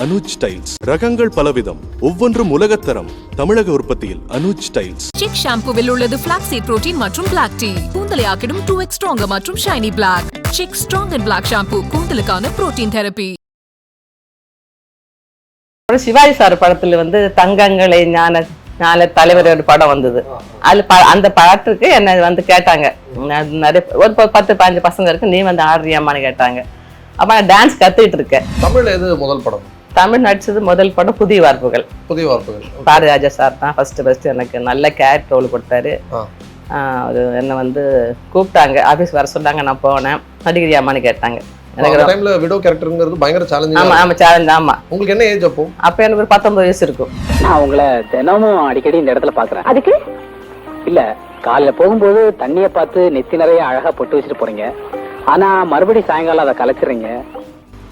Anuj tiles. ரகங்கள் பலவிதம். ஒவ்வொன்றும் உலகத்தரம். தமிழக உற்பத்தியில் அனுஜ் டைல்ஸ். சிக் ஷாம்புவில் உள்ளது flaxseed புரோட்டீன் மற்றும் பிளாக் டீ கூந்தலை ஆக்கிடும் டூ எக்ஸ் ஸ்ட்ராங்கர் மற்றும் shiny black Chik strong and black shampoo கூந்தலுக்கான protein therapy அப்புறம் சிவாஜி சார் படத்துல வந்து தங்கங்களை ஞான ஞான தலைவர் ஒரு படம் வந்தது. அதுல ப- அந்த படத்துக்கு என்ன வந்து கேட்டாங்க. நிறைய ஒரு ப- பத்து பதினஞ்சு பசங்க இருக்கு நீ வந்து ஆடுறியாமான்னு கேட்டாங்க. அப்ப நான் டான்ஸ் கத்துக்கிட்டு இருக்கேன். தமிழ்ல எது முதல் படம்? தமிழ் நடிச்சது முதல் படம் புதிய வார்ப்புகள். புதிய வார்ப்புகள். பாரதிராஜா சார் தான் ஃபர்ஸ்ட் ஃபர்ஸ்ட் எனக்கு நல்ல கேரக்டர் ரோல் கொடுத்தாரு. அது என்னை வந்து கூப்பிட்டாங்க. ஆஃபீஸ் வர சொன்னாங்க. நான் போனேன். நடிகரியாமான்னு கேட்டாங்க. எனக்கு டைம்ல விடோ கேரக்டருங்கிறது பயங்கர ஆமா சேலஞ்சிங் ஆமா சேலஞ்ச் ஆமா. உங்களுக்கு என்ன ஏஜ் அப்போ? அப்ப எனக்கு ஒரு பத்தொன்பது வயசு இருக்கும். நான் உங்களை தினமும் அடிக்கடி இந்த இடத்துல பாக்குறேன். அதுக்கு? இல்ல காலைல போகும்போது தண்ணிய பார்த்து நெத்தி நிறைய அழகா பொட்டு வச்சுட்டு போறீங்க. ஆனா மறுபடியும் சாயங்காலம் அதை கலைச்சிடுறீங்க.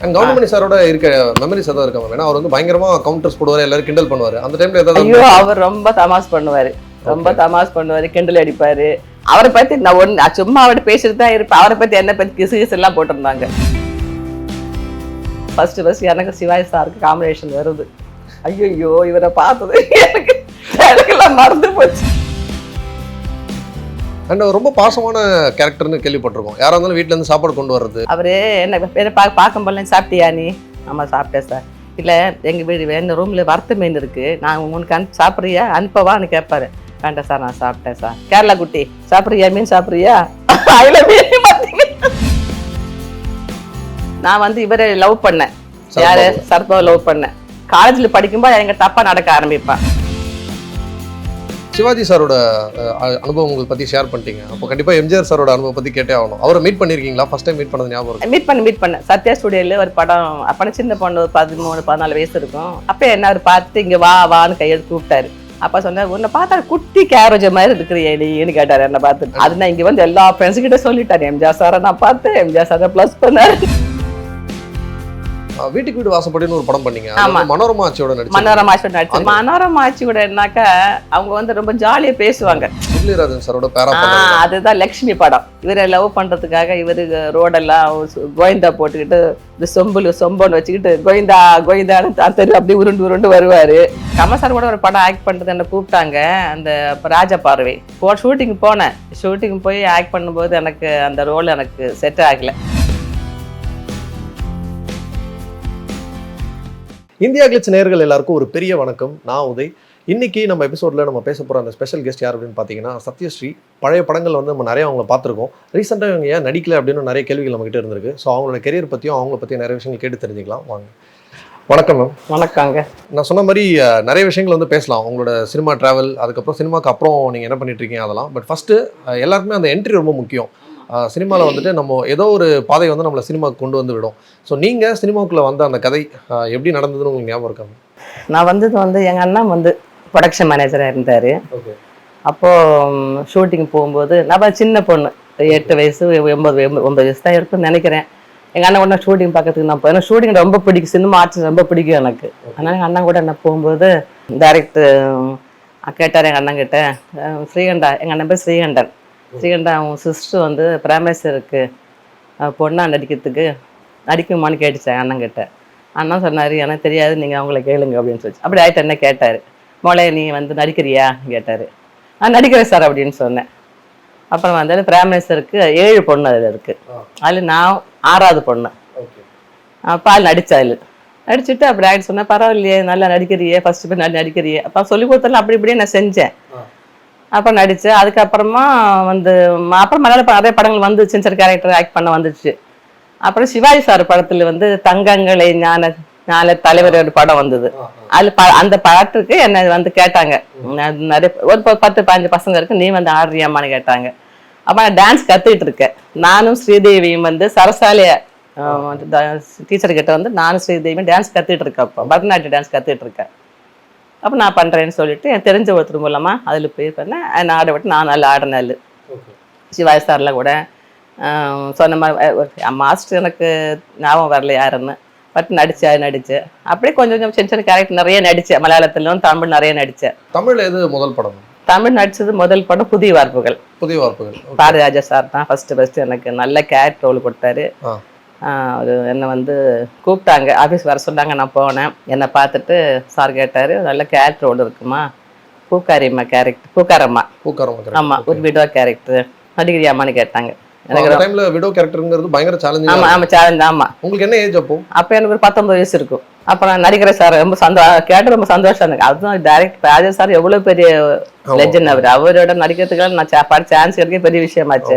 கவுண்டமணி சாரோட இருக்க மெமரிஸ் ஏதாவது இருக்காங்க ஏன்னா அவர் வந்து பயங்கரமா கவுண்டர்ஸ் போடுவாரு எல்லாரும் கிண்டல் பண்ணுவாரு. அந்த டைம்ல ஏதாவது அவர் ரொம்ப தமாஸ் பண்ணுவாரு. ரொம்ப தமாஸ் பண்ணுவாரு கிண்டல் அடிப்பாரு. அவரை பத்தி நான் ஒன்னு சும்மா அவர்கிட்ட பேசிட்டு தான் இருப்பேன். அவரை பத்தி என்ன பத்தி கிசு கிசு எல்லாம் போட்டிருந்தாங்க ஃபர்ஸ்ட் ஃபர்ஸ்ட் எனக்கு சிவாஜி சாருக்கு காம்பினேஷன் வருது. ஐயோ இவரை பார்த்தது எனக்கு எனக்கெல்லாம் மறந்து போச்சு. அண்ட் ரொம்ப பாசமான கேரக்டர்னு கேள்விப்பட்டிருக்கோம். யாரா இருந்தாலும் வீட்ல இருந்து சாப்பாடு கொண்டு வர்றது. அவரு என்ன பேரை பா பார்க்கும் போல சாப்பிட்டியா நீ? ஆமா சாப்பிட்டேன் சார். இல்லை எங்கள் வீடு எங்கள் ரூமில் வறுத்த மீன் இருக்கு. நான் உனக்கு அனுப்பி சாப்பிட்றியா? அனுப்பவான்னு கேட்பாரு. வேண்டாம் சார் நான் சாப்பிட்டேன் சார். கேரளா குட்டி சாப்பிட்றியா? மீன் சாப்பிட்றியா? அதில் மீன் நான் வந்து இவரை லவ் பண்ணேன். யாரு. சரத்பாவை லவ் பண்ணேன். காலேஜில் படிக்கும்போது எங்க தப்பா நடக்க ஆரம்பிப்பான். சிவாஜி சாரோட அனுபவம் உங்களுக்கு பத்தி ஷேர் பண்ணிட்டீங்க. அப்போ கண்டிப்பா எம்ஜிஆர் சாரோட அனுபவம் பத்தி கேட்டே ஆகணும். அவரை மீட் பண்ணிருக்கீங்களா? ஃபர்ஸ்ட் டைம் மீட் பண்ணது ஞாபகம் மீட் பண்ண மீட் பண்ண சத்யா ஸ்டுடியோல ஒரு படம் அப்பனா சின்ன பொண்ணு ஒரு பதிமூணு பதினாலு வயசு இருக்கும். அப்ப என்ன அவர் பார்த்து இங்க வா வான்னு கையெழுத்து கூப்பிட்டாரு. அப்ப சொன்னார் உன்னை பார்த்தா குட்டி கேரேஜ் மாதிரி இருக்கிறியே நீன்னு கேட்டாரு என்ன பார்த்து அது நான் இங்க வந்து எல்லா ஃப்ரெண்ட்ஸ் கிட்ட சொல்லிட்டாரு எம்ஜிஆர் சாரை நான் பார்த்தேன் எம்ஜிஆர் சாரை ப்ளஸ் பண்ணாரு. வீட்டுக்கு வீடு வாசப்படின்னு ஒரு படம் பண்ணீங்க. ஆமா. மனோரமா ஆட்சியோட நடிச்சு மனோரமா ஆட்சி நடிச்சு மனோரமா ஆட்சி கூட என்னாக்கா அவங்க வந்து ரொம்ப ஜாலியா பேசுவாங்க. முரளிராஜன் சாரோட பேரா அதுதான் லக்ஷ்மி படம். இவரை லவ் பண்றதுக்காக இவரு ரோடெல்லாம் கோவிந்தா போட்டுக்கிட்டு இந்த சொம்புல சொம்பன்னு வச்சுக்கிட்டு கோவிந்தா கோவிந்தான்னு த- தெரு அப்படி உருண்டு உருண்டு வருவாரு. கமசார் கூட ஒரு படம் ஆக்ட் பண்றது என்ன கூப்பிட்டாங்க அந்த ராஜா பார்வை. போ ஷூட்டிங் போனேன். ஷூட்டிங் போய் ஆக்ட் பண்ணும்போது எனக்கு அந்த ரோல் எனக்கு செட் ஆகல. இந்தியா கிளிட்ஸ் நேயர்கள் எல்லாருக்கும் ஒரு பெரிய வணக்கம். நான் உதய். இன்னைக்கு நம்ம எபிசோட்ல நம்ம பேச போற அந்த ஸ்பெஷல் கெஸ்ட் யார் அப்படின்னு பார்த்தீங்கன்னா சத்யஸ்ரீ. பழைய படங்கள் வந்து நம்ம நிறைய அவங்கள பார்த்துருக்கோம் ரீசெண்டாக இவங்க ஏன் நடிக்கல அப்படின்னு நிறைய கேள்விகள் நம்ம கிட்ட இருந்திருக்கு. ஸோ அவங்களோட கெரியர் பற்றியும் அவங்கள பற்றி நிறைய விஷயங்கள் கேட்டு தெரிஞ்சுக்கலாம். வாங்க. வணக்கம் மேம் வணக்கங்க. நான் சொன்ன மாதிரி நிறைய விஷயங்கள் வந்து பேசலாம். உங்களோட சினிமா டிராவல் அதுக்கப்புறம் சினிமாக்கு அப்புறம் நீங்கள் என்ன பண்ணிட்டு இருக்கீங்க அதெல்லாம். பட் ஃபஸ்ட்டு எல்லாருக்குமே அந்த என்ட்ரி ரொம்ப முக்கியம். சினிமாவில் வந்துட்டு நம்ம ஏதோ ஒரு பாதை வந்து நம்மளை சினிமாவுக்கு கொண்டு வந்து விடும். ஸோ நீங்கள் சினிமாவுக்குள்ளே வந்த அந்த கதை எப்படி நடந்ததுன்னு உங்களுக்கு ஞாபகம் இருக்காங்க நான் வந்தது வந்து எங்க அண்ணன் வந்து ப்ரொடக்ஷன் மேனேஜராக இருந்தாரு. ஓகே அப்போ ஷூட்டிங் போகும்போது நான் சின்ன பொண்ணு. எட்டு வயசு ஒன்பது ஒன்பது வயசு தான் இருக்குன்னு நினைக்கிறேன். எங்கள் அண்ணன் கூட ஷூட்டிங் பார்க்கறதுக்கு நான் போய் ஷூட்டிங் ரொம்ப பிடிக்கும். சினிமா ஆர்ட்ஸ் ரொம்ப பிடிக்கும் எனக்கு. அதனால எங்கள் அண்ணன் கூட நான் போகும்போது டேரக்டர் கேட்டார் எங்கள் அண்ணன் கிட்ட ஸ்ரீகண்டா எங்கள் அண்ணன் பேர் ஸ்ரீகண்டன். ஸ்ரீகண்டா அவன் சிஸ்டர் வந்து பிராமேஸ்வருக்கு பொண்ணா நடிக்கிறதுக்கு நடிக்குமான்னு கேட்டுச்சேன் எங்கள் அண்ணன் கிட்ட. அண்ணன் சொன்னார் எனக்கு தெரியாது நீங்கள் அவங்கள கேளுங்க அப்படின்னு சொல்லி அப்படி ஆயிட்டு என்ன கேட்டார்? மோளே நீ வந்து நடிக்கிறியா? கேட்டார். நான் நடிக்கிறேன் சார் அப்படின்னு சொன்னேன். அப்புறம் வந்து பிராமணேஸ்வருக்கு ஏழு பொண்ணு அதில் இருக்கு. அதில் நான் ஆறாவது பொண்ணு. பால் நடிச்சா அதில். நடிச்சுட்டு அப்படி ஆகிட்டு சொன்னேன் பரவாயில்லையே நல்லா நடிக்கிறியே ஃபர்ஸ்ட் போய் நல்லா நடிக்கிறியே. அப்போ சொல்லி கொடுத்தாலும் அப்படி இப்படியே நான் செஞ்சேன். அப்போ நடித்தேன் அதுக்கப்புறமா வந்து அப்புறம் மலையாள நிறைய படங்கள் வந்து சின்ன சின்ன கேரக்டர் ஆக்ட் பண்ண வந்துச்சு. அப்புறம் சிவாஜி சார் படத்தில் வந்து தங்கங்களை ஞான ஞான தலைவர் ஒரு படம் வந்தது. அதுல அந்த படத்துக்கு என்ன வந்து கேட்டாங்க. நிறைய ஒரு பத்து பதினஞ்சு பசங்க இருக்கு நீ வந்து ஆடுறியாமான்னு கேட்டாங்க. அப்ப நான் டான்ஸ் கத்துக்கிட்டு இருக்கேன். நானும் ஸ்ரீதேவியும் வந்து சரசாலைய டீச்சர் கிட்ட வந்து நானும் ஸ்ரீதேவியும் டான்ஸ் கத்துக்கிட்டு இருக்கேன் அப்போ. பரதநாட்டிய டான்ஸ் கத்துக்கிட்டு இருக்கேன். அப்போ நான் பண்றேன்னு சொல்லிட்டு எனக்கு தெரிஞ்ச ஒருத்தர் மூலமா அதில் போய் பண்ணேன் நான் ஆட விட்டு நான் நல்லா ஆடினேன். ஓகே சிவாஜி சார்ல கூட. சொன்ன மாதிரி மாஸ்டர் எனக்கு ஞாபகம் வரல யாருன்னு. பட் நடிச்சேன் நடிச்சேன் அப்படியே கொஞ்சம் கொஞ்சம் சின்ன சின்ன கேரக்டர் நிறைய நடிச்சேன். மலையாளத்திலும் தமிழ் நிறைய நடிச்சேன். தமிழ்ல எது முதல் படம்? தமிழ் நடிச்சது முதல் படம் புதிய வார்ப்புகள். புதிய வார்ப்புகள். பாரதிராஜா சார் தான் ஃபர்ஸ்ட் ஃபர்ஸ்ட் எனக்கு நல்ல கேரக்டர் ரோல் கொடுத்தாரு. ஒரு என்னை வந்து கூப்பிட்டாங்க. ஆஃபீஸ் வர சொன்னாங்க நான் போனேன். என்னை பார்த்துட்டு சார் கேட்டார் நல்ல கேரக்டர் ஒன்று இருக்குமா? பூக்காரியம்மா கேரக்டர் பூக்காரம்மா. பூக்காரம் ஆமாம் ஒரு விடோ கேரக்டர் நடிகிரியாமான்னு கேட்டாங்க. எனக்கு அந்த டைம்ல விடோ கேரக்டருங்கிறது பயங்கர ஆமாம் சேலஞ்சிங் ஆமாம் சேலஞ்ச் ஆமாம் உங்களுக்கு என்ன ஏஜ் அப்போ? அப்போ எனக்கு ஒரு பத்தொன்பது வயசு இருக்கும். அப்போ நான் நடிக்கிற சார் ரொம்ப சந்தோ கேட்டு ரொம்ப சந்தோஷம் எனக்கு அதுதான் டைரக்ட் ராஜா சார் எவ்வளோ பெரிய லெஜண்ட் அவர். அவரோட நடிக்கிறதுக்கு நான் பாட சான்ஸ் கிடைக்க பெரிய விஷயமாச்சு.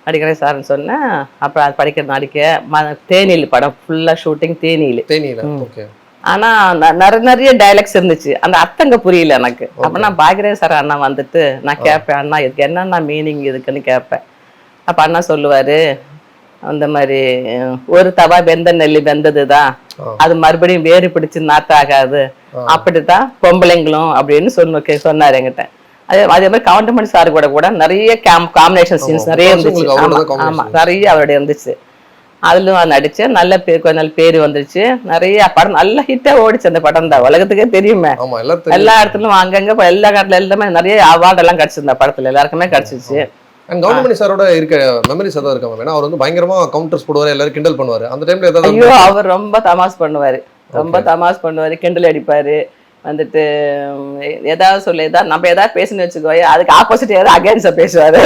ஆமா. நடிக்கிறேன் சார்னு சொன்னேன் அப்புறம் அது படிக்கிற நடிக்க ம- தேனியில் படம் ஃபுல்லாக ஷூட்டிங் தேனியில் தேனியில ஓகே ஆனா நிறைய நிறைய டைலாக்ஸ் இருந்துச்சு. அந்த அர்த்தங்க புரியல எனக்கு. அப்ப நான் பாக்கிரேன் சார் அண்ணா வந்துட்டு நான் கேட்பேன் அண்ணா இதுக்கு என்னென்ன மீனிங் இதுக்குன்னு கேட்பேன் அப்ப அண்ணா சொல்லுவாரு அந்த மாதிரி ஒரு தவா வெந்த நெல்லி வெந்ததுதான். அது மறுபடியும் வேறு பிடிச்சு நாத்தாகாது. அப்படித்தான் பொம்பளைங்களும் அப்படின்னு சொன்ன சொன்னாரு என்கிட்ட. அதே அதே மாதிரி கவுண்டமணி சார் கூட கூட நிறைய கேம் காம்பினேஷன் சீன்ஸ். நிறைய இருந்துச்சு. உங்களுக்கு அவரோட ஆமா தான் ஆமா combination. நிறைய அவருடைய இருந்துச்சு. அதுலயும் நான் நடிச்சேன் நல்ல பேர் கொஞ்ச நாள் பேர் வந்துருச்சு நிறைய படம் நல்ல ஹிட்டா ஓடிச்சு அந்த படம் தான். உலகத்துக்கே தெரியுமே. எல்லா இடத்துலயும் அங்கங்க எல்லா காட்டுல எல்லாமே நிறைய அவார்ட் எல்லாம் கிடைச்சிருந்த படத்துல. எல்லாருக்குமே கிடைச்சிச்சு கவுண்டமணி சாரோட இருக்க மெமரிஸ் ஏதாவது இருக்கா மேம் ஏன்னா அவர் வந்து பயங்கரமா கவுண்டர்ஸ் போடுவாரு எல்லாரும் கிண்டல் பண்ணுவாரு. அந்த டைம்ல ஏதாவது ஐயோ அவர் ரொம்ப தமாஸ் பண்ணுவாரு. ரொம்ப தமாஸ் பண்ணுவாரு கிண்டல் அடிப்பாரு. வந்துட்டு ஏதாவது சொல்லி ஏதாவது நம்ம ஏதாவது பேசணும்னு வச்சுக்கோயே அதுக்கு ஆப்போசிட் ஏதாவது அகேன்ஸ்டா பேசுவாரு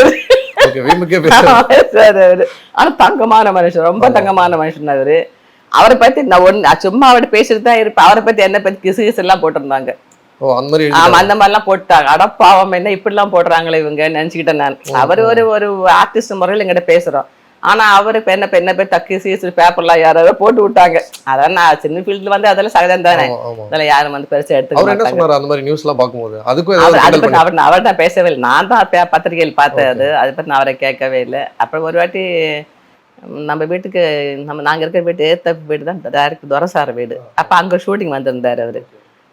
அவரு. ஆனா தங்கமான மனுஷன் ரொம்ப தங்கமான மனுஷன் அவரு. அவரை பத்தி நான் நான் சும்மா அவர்கிட்ட பேசிட்டு தான் இருப்பேன். அவரை பத்தி என்ன பத்தி கிசு கிசு எல்லாம் போட்டிருந்தாங்க. ஓ அந்த மாதிரி ஆமா மாதிரிலாம் போட்டாங்க அட பாவம் என்ன இப்படி எல்லாம் போடுறாங்களே இவங்க நினைச்சுக்கிட்டேன் நான். அவர் ஒரு ஒரு ஆர்டிஸ்ட் முறையில் எங்கிட்ட பேசுறோம். ஆனா அவரு என்ன என்ன பேர் தக்கி சீசு பேப்பர்லாம் யாராவது போட்டு விட்டாங்க. அதான் நான் சின்ன ஃபீல்ட்ல வந்து அதெல்லாம் சகஜம் தானே. அதெல்லாம் யாரும் வந்து பெருசா சொன்னாரு? அந்த மாதிரி நியூஸ் எல்லாம் பார்க்கும்போது? அதுக்கும் அவர் அவர் நான் பேசவே இல்லை. நான் தான் பத்திரிகையில் பார்த்தேன் அது அதை பத்தி நான் அவரை கேட்கவே இல்லை. அப்புறம் ஒரு வாட்டி நம்ம வீட்டுக்கு நம்ம நாங்க இருக்கிற வீட்டு ஏத்த வீடு தான் டேரக்ட் துரசார வீடு. அப்ப அங்க ஷூட்டிங் வந்திருந்தாரு அவரு.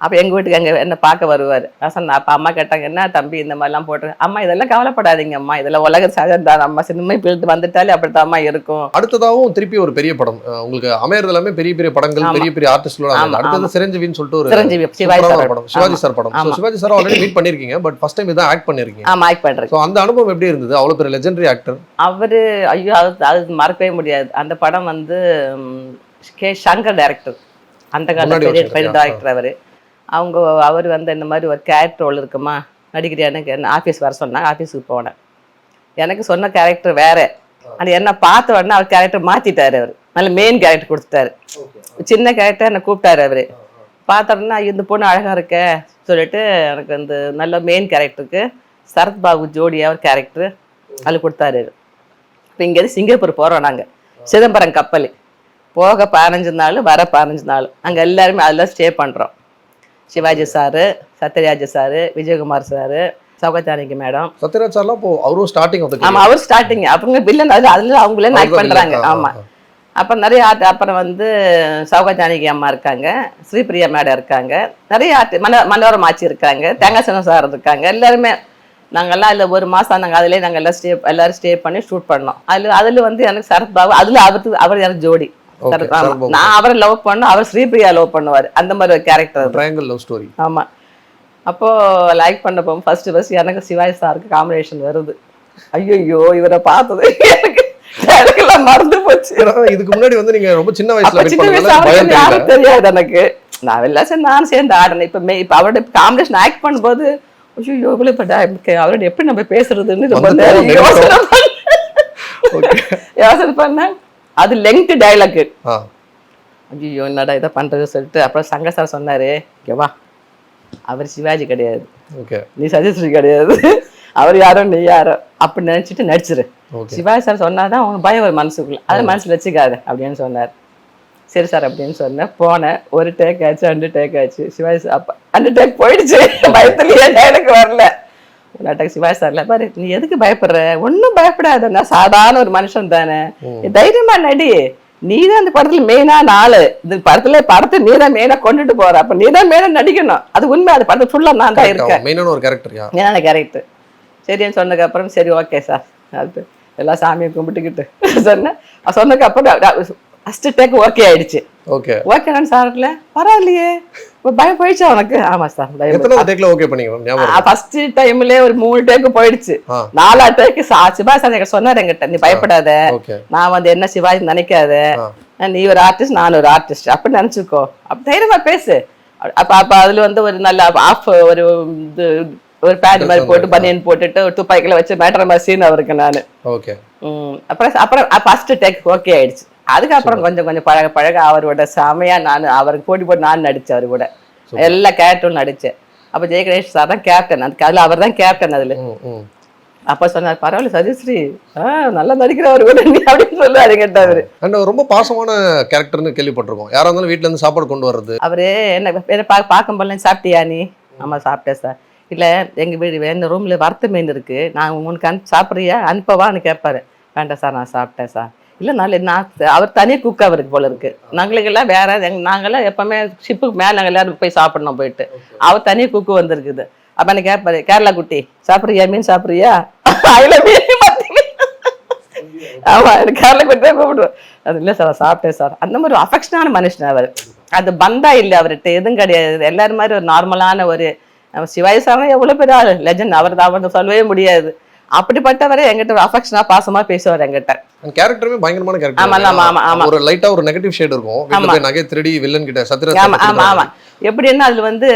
அப்ப எங்க வீட்டுக்கு அங்க என்ன பார்க்க வருவாரு. நான் சொன்னேன் அப்ப அம்மா கேட்டாங்க என்ன தம்பி இந்த மாதிரிலாம் போட்டு அம்மா இதெல்லாம் கவலைப்படாதீங்க அம்மா. இதெல்லாம் உலக சகஜம் தான். அம்மா சினிமை ஃபீல்டு வந்துட்டாலே அப்படித்தான் அம்மா இருக்கும். அடுத்ததாகவும் திருப்பி ஒரு பெரிய படம். உங்களுக்கு அமையறது எல்லாமே பெரிய பெரிய படங்கள். பெரிய பெரிய ஆர்டிஸ்டோட அடுத்தது. சிரஞ்சீவின்னு சொல்லிட்டு ஒரு சிரஞ்சீவி சிவாஜி சூப்பரான சார் படம். சிவாஜி. சார் படம். சிவாஜி சார் ஆல்ரெடி மீட் பண்ணிருக்கீங்க பட் ஃபர்ஸ்ட் டைம் இதான் ஆக்ட் பண்ணிருக்கீங்க. ஆமா ஆக்ட் பண்றேன் ஸோ அந்த அனுபவம் எப்படி இருந்தது? அவ்வளவு பெரிய லெஜெண்டரி ஆக்டர் அவரு ஐயோ அது அது மறக்கவே முடியாது. அந்த படம் வந்து கே சங்கர் டைரக்டர் அந்த காலத்துல பெரிய? டைரக்டர் அவரு. அவங்க அவர் வந்து இந்த மாதிரி ஒரு கேரக்டர் ரோல் இருக்குமா? நடிக்கிறியான்னு என்ன ஆஃபீஸ் வர சொன்னாங்க ஆஃபீஸுக்கு போனேன். எனக்கு சொன்ன கேரக்டர் வேற. ஆனா என்ன பார்த்த உடனே அவர் கேரக்டர் மாத்திட்டாரு அவர். நல்ல மெயின் கேரக்டர் கொடுத்துட்டாரு. சின்ன கேரக்டர் என்னை கூப்பிட்டாரு அவரு. பார்த்த உடனே "ஐயோ, இந்த பொண்ணு அழகா இருக்க. சொல்லிட்டு எனக்கு அந்த நல்ல மெயின் கேரக்டருக்கு சரத் பாபு ஜோடியா ஒரு கேரக்டர் அதில் கொடுத்தாரு இப்போ இங்கேருந்து சிங்கப்பூர் போகிறோம் நாங்கள் சிதம்பரம் கப்பல். போக பதினஞ்சு நாள் வர பதினஞ்சு நாள். அங்கே எல்லாருமே அதில் ஸ்டே பண்ணுறோம் Sivaji sir Sathyaraj sir Vijayakumar sir சௌகத்தானிக்கு madam Sathyaraj சார்லாம் இப்போ அவரும் ஸ்டார்டிங் ஆஃப் ஆமா அவர் ஸ்டார்டிங் அவங்க வில்லன் அது அதுல அவங்களே ஆக்ட் பண்றாங்க. ஆமா. அப்புறம் நிறைய ஆர்ட் அப்புறம் வந்து சௌகா ஜானகி அம்மா இருக்காங்க ஸ்ரீபிரியா மேடம் இருக்காங்க. நிறைய ஆர்ட் மன மனோரம் ஆச்சி இருக்காங்க தேங்காசனம் சார் இருக்காங்க. எல்லாருமே நாங்கெல்லாம் அதில் ஒரு மாதம் நாங்கள் அதிலே நாங்கள் எல்லாம் ஸ்டே எல்லாரும் ஸ்டே பண்ணி ஷூட் பண்ணோம். அதில் அதில் வந்து எனக்கு சரத் பாபு அதில் அவருக்கு அவர் எனக்கு ஜோடி. நான் அவரை லவ் பண்ணோம் அவர் ஸ்ரீபிரியா லவ் பண்ணுவார். அந்த மாதிரி ஒரு கேரக்டர் ட்ரையாங்கிள் லவ் ஸ்டோரி ஆமா. அப்போ லைக் பண்ண போகும் ஃபர்ஸ்ட் ஃபர்ஸ்ட் எனக்கு சிவாஜி சாருக்கு காம்பினேஷன் வருது. ஐயோ இவரை பார்த்தது எனக்கு எனக்கெல்லாம் மறந்து போச்சு. இதுக்கு முன்னாடி வந்து நீங்க ரொம்ப சின்ன வயசுல சின்ன வயசு யாரும் தெரியாது எனக்கு. நான் எல்லாம் சரி நானும் சேர்ந்து ஆடினேன். இப்ப மே இப்ப அவரோட காம்பினேஷன் ஆக்ட் பண்ணும்போது ஐயோ இவ்வளவு இப்ப அவரோட எப்படி நம்ம பேசுறதுன்னு ரொம்ப. யோசனை பண்ணேன். யோசனை பண்ணேன். அது லெங்க் டைலாக் ஐயோ என்னடா இதை பண்றது சொல்லிட்டு அப்புறம் சங்க சார் சொன்னாரு "இங்க வா. அவர் சிவாஜி கிடையாது. ஓகே. நீ சஜஸ்ரீ கிடையாது. அவர் யாரோ நீ யாரோ. அப்படி நினைச்சிட்டு நடிச்சிரு. சிவாஜி சார் சொன்னாதான் அவங்க பயம் ஒரு மனசுக்குள்ள. அதை மனசுல வச்சுக்காது அப்படின்னு சொன்னார். சரி சார் அப்படின்னு சொன்னேன். போனேன். ஒரு டேக் ஆச்சு ரெண்டு டேக் ஆச்சு. சிவாஜி சார் அப்ப அந்த டேக் போயிடுச்சு. பயத்துலயே எனக்கு வரல. நாட்டக்கு சிவாஜி சார்ல பாரு நீ எதுக்கு பயப்படுற? ஒன்றும் பயப்படாத. நான் சாதாரண ஒரு மனுஷன் தானே. தைரியமா நடி. நீ தான் இந்த படத்துல மெயினான ஆளு. இந்த படத்துல படத்தை நீ தான் மெயினா கொண்டுட்டு போற. அப்ப நீ தான் மெயினா நடிக்கணும். அது உண்மை. அது படத்துல ஃபுல்லா நான் தான் இருக்கேன். மெயினான ஒரு கேரக்டர் என்னென்ன கேரக்டர் சரின்னு சொன்னதுக்கு அப்புறம் சரி ஓகே சார் அது எல்லா சாமியை கும்பிட்டுக்கிட்டு சொன்னேன். சொன்னதுக்கு அப்புறம் ஃபஸ்ட்டு டேக் ஓகே ஆயிடுச்சு. ஓகே ஓகே நான் சார்ல பரவாயில்லையே. பயம் போயிடுச்சா உனக்கு ஆமா சார்? ஃபர்ஸ்ட் டைம்லயே ஒரு மூணு டேக்கு போயிடுச்சு. நாலா டேக்கு சிவா சார் எங்க சொன்னார் என்கிட்ட நீ பயப்படாத நான் வந்து என்ன சிவாஜி நினைக்காத. நீ ஒரு ஆர்டிஸ்ட் நான் ஒரு ஆர்டிஸ்ட் அப்படி நினைச்சுக்கோ அப்ப தைரியமா பேசு அப்ப அப்ப அதுல வந்து ஒரு நல்ல ஆஃப் ஒரு இது ஒரு பேண்ட் மாதிரி போட்டு பனியன் போட்டுட்டு ஒரு துப்பாக்கில வச்சு மேட்டர் மாதிரி சீன் அவருக்கு நானு அப்புறம் அப்புறம் ஃபர்ஸ்ட் டேக் ஓகே ஆயிடுச்சு அதுக்கப்புறம் கொஞ்சம் கொஞ்சம் பழக பழக அவரோட செமையா நான் அவருக்கு போட்டி போட்டு நான் நடிச்சேன் அவரு கூட. எல்லா கேரக்டரும் நடிச்சேன். அப்ப ஜெயகணேஷ் சார் தான் கேப்டன் அதுக்கு அதுல அவர் தான் கேப்டன் அதுல. அப்ப சொன்னார் பரவாயில்ல சதீஸ்ரீ நல்லா நடிக்கிறவர் அப்படின்னு சொல்லுவாரு கேட்டவரு அண்ட் ரொம்ப பாசமான கேரக்டர்னு கேள்விப்பட்டிருக்கோம். யாரா இருந்தாலும் வீட்ல இருந்து சாப்பாடு கொண்டு வர்றது. அவரு என்ன பார்க்கும் போல சாப்பிட்டியா நீ? ஆமா சாப்பிட்டேன் சார் இல்ல எங்க வீடு எங்க ரூம்ல வறுத்த மீன் இருக்கு. நான் உனக்கு அனுப்பி சாப்பிட்றியா? அனுப்பவான்னு கேட்பாரு வேண்டாம் சார் நான் சாப்பிட்டேன் சார் இல்ல நாள் நான் அவர் தனி குக் அவருக்கு போல இருக்கு. நாங்களுக்கெல்லாம் வேற நாங்கெல்லாம் எப்பவுமே ஷிப்புக்கு மேல நாங்க எல்லாரும் போய் சாப்பிடணும் போயிட்டு. அவர் தனி குக்கு வந்திருக்குது. அப்ப என்ன கேட்பாரு கேரளா குட்டி சாப்பிட்றியா மீன் சாப்பிட்றியா? அதுல மீன் மத்தி மீன். ஆமா எனக்கு கேரளா குட்டி தான் கூப்பிடுவோம் அது இல்ல சார் நான் சாப்பிட்டேன் சார். அந்த மாதிரி ஒரு அஃபெக்ஷனான மனுஷன் அவர். அது பந்தா இல்லை அவர்கிட்ட எதுவும் கிடையாது. எல்லாரும் மாதிரி ஒரு நார்மலான ஒரு சிவாஜி சார் எவ்வளவு பெரிய ஆளு? லெஜண்ட் அவர் அவர் சொல்லவே முடியாது. அப்படிப்பட்டவரே எங்கிட்ட ஒரு அஃபெக்ஷனா பாசமா பேசுவார் எங்கிட்ட அந்த கேரக்டருமே பயங்கரமான ஆமா, ஆமா, ஆமா, ஆமா. கேரக்டர் ஒரு லைட்டா ஒரு நெகட்டிவ் ஷேட் இருக்கும். வீட்டுல ஆமா. போய் நகை திருடி வில்லன் கிட்ட ஆமா ஆமா ஆமா. சத்யராஜ் எப்படின்னா அதுல வந்து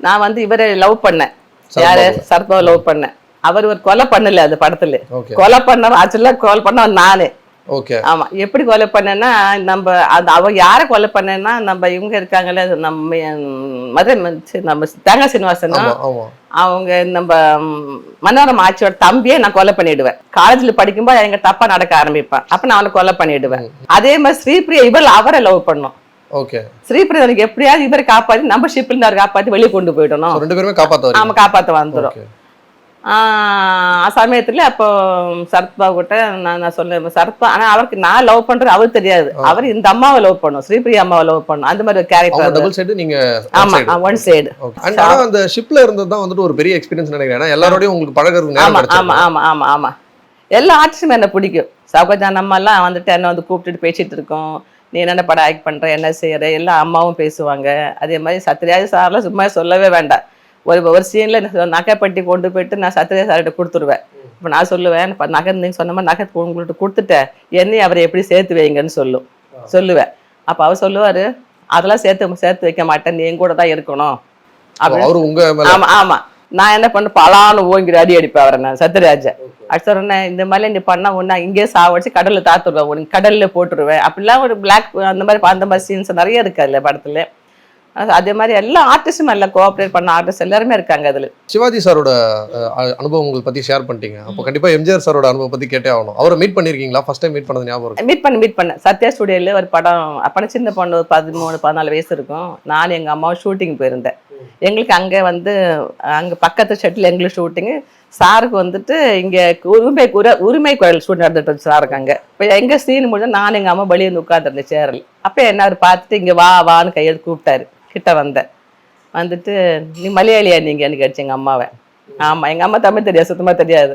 நான் வந்து இவரை லவ் பண்ணேன். யாரு. சரத்பாவை லவ் பண்ணேன். அவர் ஒரு கொலை பண்ணல அது படத்துல. கொலை பண்ண ஆக்சுவலா கொலை பண்ண நானு. ஓகே ஆமா எப்படி கொலை பண்ணேன்னா நம்ம அந்த அவ யார கொலை பண்ணேன்னா நம்ம இவங்க இருக்காங்கல்ல நம்ம மதுரை நம்ம தேங்காய் சீனிவாசன் ஆமா ஆமா. அவங்க நம்ம மனோரமா ஆட்சியோட தம்பியை நான் கொலை பண்ணிடுவேன். காலேஜ்ல படிக்கும்போது எங்க தப்பா நடக்க ஆரம்பிப்பேன். அப்ப நான் அவனை கொலை பண்ணிடுவேன். அதே மாதிரி ஸ்ரீபிரியா இவள் அவரை லவ் பண்ணும். ஓகே ஸ்ரீபிரியா எனக்கு எப்படியாவது இவரை காப்பாத்தி நம்ம ஷிப்ல காப்பாத்தி வெளியே கொண்டு போயிடணும். ரெண்டு பேருமே காப்பாத்த நாம காப்பாத்த வந்துடும் சமயத்துல அப்போ சரத்பா கிட்ட நான் நான் சொல்ல சரத்பா ஆனா அவருக்கு நான் லவ் பண்றது அவருக்கு தெரியாது. அவர் இந்த அம்மாவை லவ் பண்ணும். ஸ்ரீபிரியா அம்மாவை லவ் பண்ணும். அந்த மாதிரி கேரக்டர் டபுள் சைடு நீங்க ஆமா ஒன் சைடு அந்த ஷிப்ல இருந்தது தான் வந்துட்டு ஒரு பெரிய எக்ஸ்பீரியன்ஸ் நினைக்கிறேன். எல்லாரோடையும் உங்களுக்கு பழகிறது ஆமா ஆமா ஆமா ஆமா ஆமா. எல்லா ஆர்டிஸ்டும் என்ன பிடிக்கும்? சௌகஜான் அம்மா எல்லாம் வந்துட்டு என்ன வந்து கூப்பிட்டுட்டு பேசிட்டு இருக்கோம். நீ என்னென்ன படம் ஆக்ட் பண்ற என்ன செய்யற எல்லா அம்மாவும் பேசுவாங்க. அதே மாதிரி சத்யராஜ் சார்லாம் சும்மா சொல்லவே வேண்டாம். ஒரு ஒரு சீன்ல நகைப்பட்டி கொண்டு போயிட்டு நான் சத்யராஜ் சார்கிட்ட கொடுத்துருவேன். இப்போ நான் சொல்லுவேன் இப்ப நகை நீங்க சொன்ன மாதிரி நகை உங்கள்கிட்ட கொடுத்துட்டேன் என்னையும் அவரை எப்படி சேர்த்து வைங்கன்னு சொல்லும் சொல்லுவேன். அப்ப அவர் சொல்லுவாரு அதெல்லாம் சேர்த்து சேர்த்து வைக்க மாட்டேன் நீ கூட தான் இருக்கணும். அவரு உங்க ஆமா ஆமா. நான் என்ன பண்ண பலான்னு ஓங்கிட்டு அடி அடிப்பேன் அவரை நான் சத்யராஜ. அடுத்த இந்த மாதிரி நீ பண்ணா ஒன்னா இங்கேயே சாவடிச்சு கடல்ல தாத்துருவேன் உனக்கு கடல்ல போட்டுருவேன். அப்படிலாம் ஒரு பிளாக் அந்த மாதிரி அந்த மாதிரி சீன்ஸ் நிறைய இருக்கு அதுல படத்துல. அது- மாதிரி எல்லா ஆர்டிஸ்டும் எல்லாம் கோஆப்ரேட் பண்ண ஆர்டிஸ்ட் எல்லாருமே இருக்காங்க அதுல. சிவாஜி சாரோட அஹ், அனுபவங்கள் பத்தி ஷேர் பண்ணிட்டீங்க. அப்போ கண்டிப்பா எம்ஜிஆர் சாரோட அனுபவம் பத்தி கேட்டே ஆகணும். அவரை மீட் பண்ணிருக்கீங்களா? ஃபர்ஸ்ட் டைம் மீட் பண்ணது ஞாபகம் மீட் பண்ண மீட் பண்ணேன் சத்யா ஸ்டுடியோல ஒரு படம் அப்பனா சின்ன பொண்ணு ஒரு பதிமூணு பதினாலு வயசு இருக்கும். நான் எங்க அம்மாவும் ஷூட்டிங் போயிருந்தேன். எங்களுக்கு அங்க வந்து அங்க பக்கத்து ஷெட்டில் எங்களுக்கு ஷூட்டிங்கு சாருக்கு வந்துட்டு இங்க உரிமை குர உரிமை குரல் ஷூட் நடந்துட்டு சாருக்கு அங்க. இப்போ எங்க சீன் முடிஞ்சா நான் எங்க அம்மா வெளியே வந்து உட்காந்துருந்தேன் சேரில் அப்போ என்ன அவர் பார்த்துட்டு இங்க வா வான்னு கையெழுத்து கூப்பிட்டாரு. கிட்ட வந்தேன் வந்துட்டு நீ மலையாளியா நீங்கன்னு கேட்டுச்சு எங்கள் அம்மாவை. ஆமாம் எங்கள் அம்மா தமிழ் தெரியாது சுத்தமாக தெரியாது.